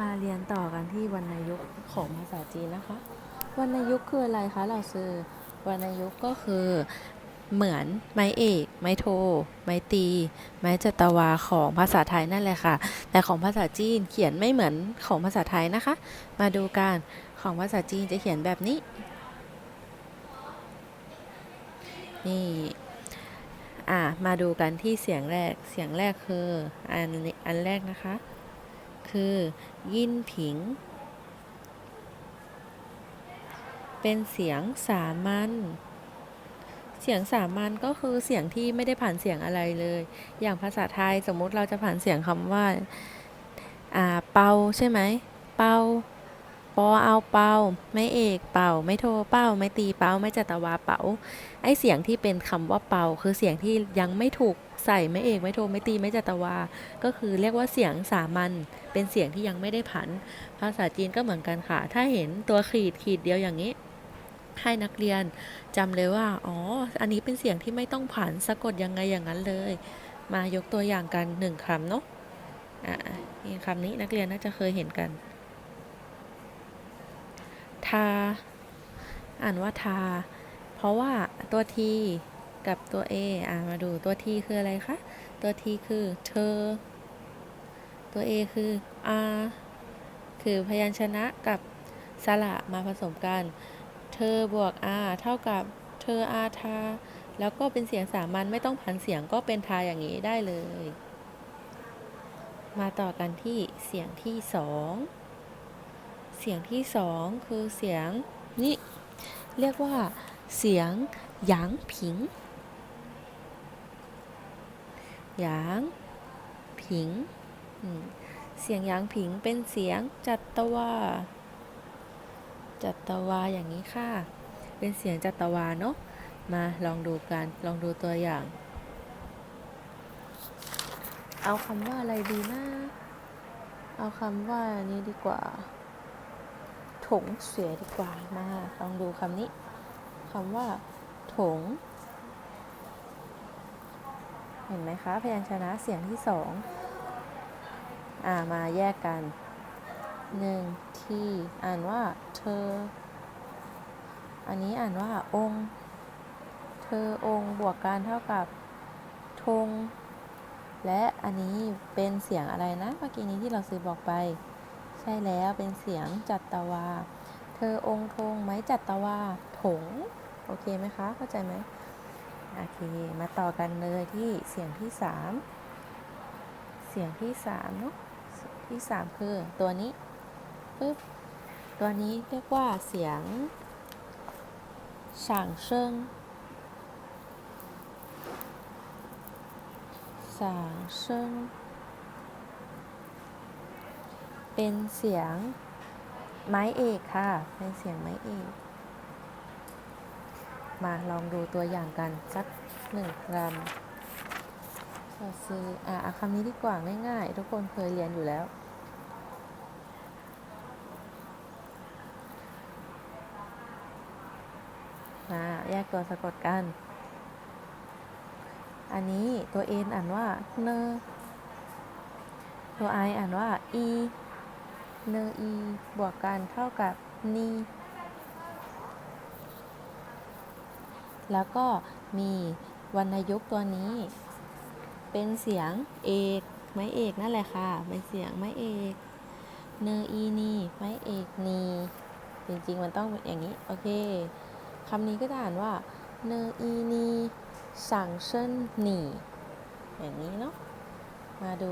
มาเรียนต่อกันที่วรรณยุกต์ของภาษาจีนนะคะ วรรณยุกต์คืออะไรคะเราซือวรรณยุกต์ก็คือเหมือนไม้เอก ไม้โท ไม้ตี ไม้จัตวาของภาษาไทยนั่นแหละค่ะ แต่ของภาษาจีนเขียนไม่เหมือนของภาษาไทยนะคะ มาดูกันของภาษาจีนจะเขียนแบบนี้ นี่ อะ มาดูกันที่เสียงแรก เสียงแรกคืออันอันแรกนะคะ คือ ยินผิง เป็นเสียงสามัญเสียงสามัญก็คือเสียงที่ไม่ได้ผ่านเสียงอะไรเลย อย่างภาษาไทยสมมุติเราจะผ่านเสียงคำว่า อ่า เปาใช่ไหม เปา ปอเอาเป่าไม่เอกเป่า ไม่โทเป้าไม่ตีเป้าไม่จัตวาเป๋าไอเสียงที่เป็นคำว่าเป่า คือเสียงที่ยังไม่ถูกใส่ไม่เอกไม่โทไม่ตีไม่จัตวา ก็คือเรียกว่าเสียงสามัญเป็นเสียงที่ยังไม่ได้ผัน ภาษาจีนก็เหมือนกันค่ะ ถ้าเห็นตัวขีดขีดเดียวอย่างนี้ให้นักเรียนจำเลยว่า อ๋อ อันนี้เป็นเสียงที่ไม่ต้องผันสะกดยังไงอย่างนั้นเลย มายกตัวอย่างกันหนึ่งคำเนาะ อ่าคำนี้นักเรียนน่าจะเคยเห็นกัน ทา อ่านว่าทา เพราะว่าตัวทีกับตัว A อ่ามาดูตัวทีคืออะไรคะ ตัวทีคือเธอ ตัว A คือ R คือพยัญชนะกับสระมาผสมกัน เธอบวก R เท่ากับเธอ R ทา แล้วก็เป็นเสียงสามัญไม่ต้องผันเสียงก็เป็นทาอย่างนี้ได้เลย มาต่อกันที่เสียงที่สอง เสียงที่สองคือเสียงนี่เรียกว่า เสียงหยางผิงหยางผิง เสียงหยางผิงเป็นเสียงจัตวา จัตวาอย่างนี้ค่ะ เป็นเสียงจัตวาเนาะ มาลองดูกัน ลองดูตัวอย่าง เอาคำว่าอะไรดีนะ เอาคำว่านี้ดีกว่า ถงเสียดีกว่ามาลองดูคำนี้คำว่า ถง เห็นไหมคะ พยัญชนะเสียงที่สองอ่ามาแยกกันหนึ่งที่อ่านว่าเธอ อันนี้อ่านว่าองค์เธอองค์บวกกันเท่ากับธงและอันนี้เป็นเสียงอะไรนะ เมื่อกี้นี้ที่เราซื้อบอกไป ช่แล้วเป็นเสียงจัตวา เธอองค์ธงไม้จัตวาถง โอเคไหมคะ เข้าใจไหมโอเค มาต่อกันเลยที่เสียงที่สามเสียงที่สามเนาะที่สามคือตัวนี้ปึ๊บตัวนี้เรียกว่าเสียงสั่งเชิงสั่งเชิง เป็นเสียงไม้เอกค่ะ เป็นเสียงไม้เอก มาลองดูตัวอย่างกันสักหนึ่งคำเราซื้ออะเอาคำนี้ดีกว่าง่ายๆ ทุกคนเคยเรียนอยู่แล้ว มาแยกตัวสะกดกัน อันนี้ตัว N อ่านว่าเนตัว I อ่านว่า E เน E บวกกันเท่ากับนีแล้วก็มีวรรณยุกต์ตัวนี้ เป็นเสียงเอกไม้เอกนั่นแหละค่ะเป็นเสียงไม้เอกเนอีนีไม้เอกนีจริงๆมันต้องอย่างนี้ โอเคคำนี้ก็จะอ่านว่าเนอีนีสั่งเชินหนีอย่างนี้เนาะมาดู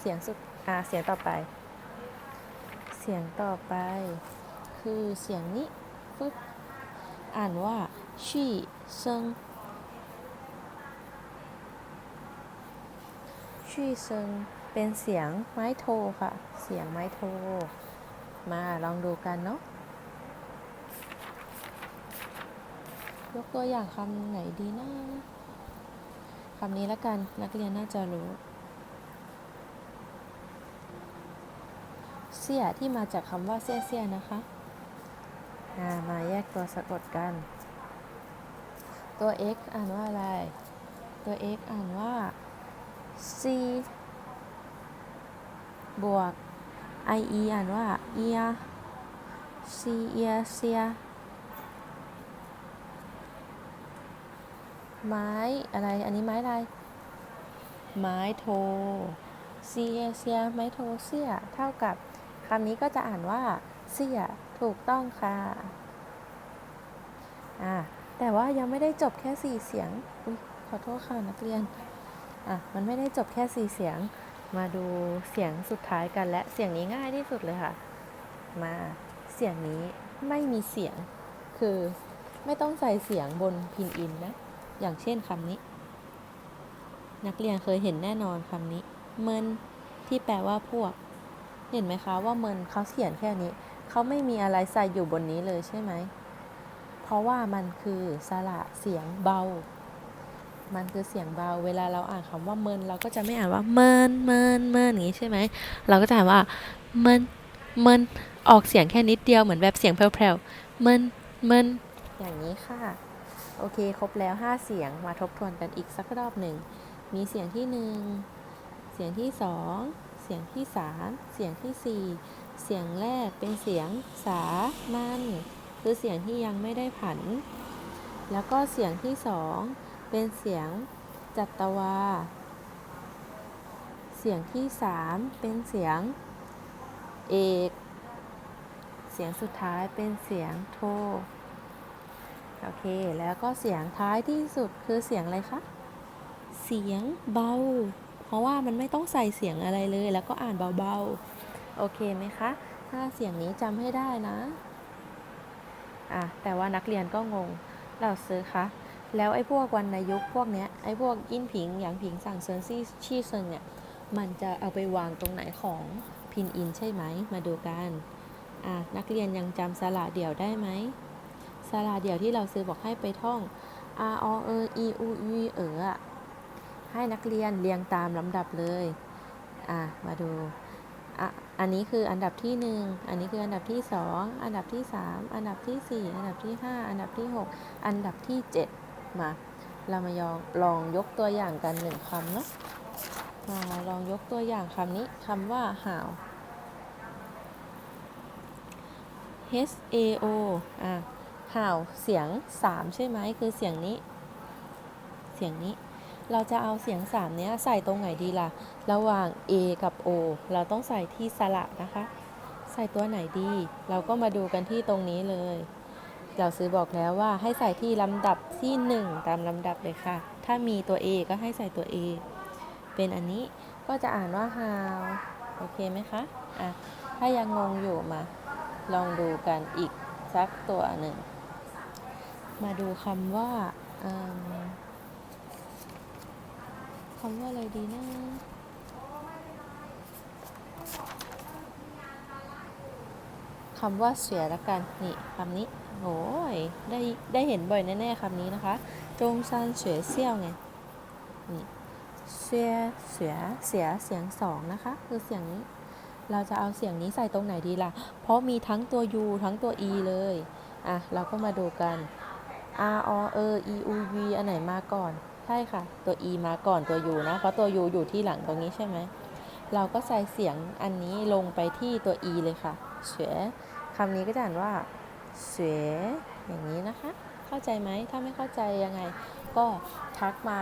เสียงสุดอ่าเสียงต่อไป สียงต่อไป คือเสียงนี้ฟึบอ่านว่าชี่เซิงชี่เซิงเป็นเสียงไม้โทค่ะ เสียงไม้โท มาลองดูกันเนาะยกตัวอย่างคำไหนดีนะคำนี้ละกันนักเรียนน่าจะรู้ เสียที่มาจากคำว่าเสียเสียนะคะมาแยกตัวสะกดกัน ตัว x อ่านว่าอะไร ตัว x อ่านว่า c บวก i e อ่านว่าเอีย c เอียเซียไม้อะไร อันนี้ไม้อะไร ไม้โทเซียเซียไม้โทเสียเท่ากับ คำนี้ก็จะอ่านว่า เสียถูกต้องค่ะอ่าแต่ว่ายังไม่ได้จบแค่สี่เสียงอุ๊ยขอโทษค่ะนักเรียนอะมันไม่ได้จบแค่สี่เสียง มาดูเสียงสุดท้ายกันและเสียงนี้ง่ายที่สุดเลยค่ะ มาเสียงนี้ไม่มีเสียง คือไม่ต้องใส่เสียงบนพินอินนะ อย่างเช่นคำนี้ นักเรียนเคยเห็นแน่นอนคำนี้ เมินที่แปลว่าพวก เห็นไหมคะว่าเมินเขาเขียนแค่นี้ เขาไม่มีอะไรใส่อยู่บนนี้เลยใช่ไหม เพราะว่ามันคือสระเสียงเบา มันคือเสียงเบา เวลาเราอ่านคำว่าเมินเราก็จะไม่อ่านว่าเมินเมินเมินอย่างนี้ใช่ไหม เราก็จะอ่านว่าเมินเมินออกเสียงแค่นิดเดียวเหมือนแบบเสียงแผ่วๆเมินเมินอย่างนี้ค่ะ โอเคครบแล้ว 5 เสียงมาทบทวนกันอีกสักรอบหนึ่ง มีเสียงที่ 1 เสียงที่ 2 เสียงที่3เสียงที่4เสียงแรกเป็นเสียงสามัญคือเสียงที่ยังไม่ได้ผัน แล้วก็เสียงที่2เป็นเสียงจัตวา เสียงที่3เป็นเสียงเอก เสียงสุดท้ายเป็นเสียงโท โอเค แล้วก็เสียงท้ายที่สุดคือเสียงอะไรคะ เสียงเบา เพราะว่ามันไม่ต้องใส่เสียงอะไรเลย แล้วก็อ่านเบาๆ โอเคไหมคะ ถ้าเสียงนี้จำให้ได้นะ อะ แต่ว่านักเรียนก็งง เราซื้อคะ แล้วไอ้พวกวรรณยุกพวกเนี้ย ไอ้พวกอินผิงหยางผิงสั่งเซินซี่ชี่เซิงเนี่ย มันจะเอาไปวางตรงไหนของพินอินใช่ไหม มาดูกัน อะ นักเรียนยังจำสระเดี่ยวได้ไหมสระเดี่ยวที่เราซื้อบอกให้ไปท่อง r o e i u u เอออะ ให้นักเรียนเรียงตามลำดับเลย อะ มาดูอะอันนี้คืออันดับที่หนึ่งอันนี้คืออันดับที่สองอันดับที่สามอันดับที่สี่อันดับที่ห้าอันดับที่หกอันดับที่เจ็ดมา เรามายองลองยกตัวอย่างกันหนึ่งคำเนาะมาลองยกตัวอย่างคำนี้คำว่าห่าว H A O อะห่าวเสียง 3 ใช่ไหม คือเสียงนี้ เสียงนี้ เราจะเอาเสียง 3 เนี้ยใส่ตรงไหนดีล่ะ ระหว่าง A กับ O เราต้องใส่ที่สระนะคะ ใส่ตัวไหนดี เราก็มาดูกันที่ตรงนี้เลย เราซื้อบอกแล้วว่าให้ใส่ที่ลำดับที่ 1 ตามลำดับเลยค่ะ ถ้ามีตัว A ก็ให้ใส่ตัว A เป็นอันนี้ก็จะอ่านว่า how โอเคไหมคะ อะ ถ้ายังงงอยู่มา ลองดูกันอีกสักตัวหนึ่ง มาดูคำว่า คำว่าอะไรดีนะคำว่าเสียละกัน นี่คำนี้โอ้ยได้ได้เห็นบ่อยแน่ๆคำนี้นะคะ จงซันเสียเซี่ยวไง นี่เสียเสียเสียเสียงสองนะคะ คือเสียงนี้ เราจะเอาเสียงนี้ใส่ตรงไหนดีล่ะ เพราะมีทั้งตัว u ทั้งตัว e เลย อะ เราก็มาดูกัน r o e e u v อันไหนมาก่อน ใช่ค่ะ ตัว e มาก่อนตัว u นะ เพราะตัว u อยู่ที่หลังตรงนี้ใช่ไหม เราก็ใส่เสียงอันนี้ลงไปที่ตัว e เลยค่ะเฉวยคำนี้ก็จะอ่านว่าเสวยอย่างนี้นะคะ เข้าใจไหม ถ้าไม่เข้าใจยังไง ก็ทักมา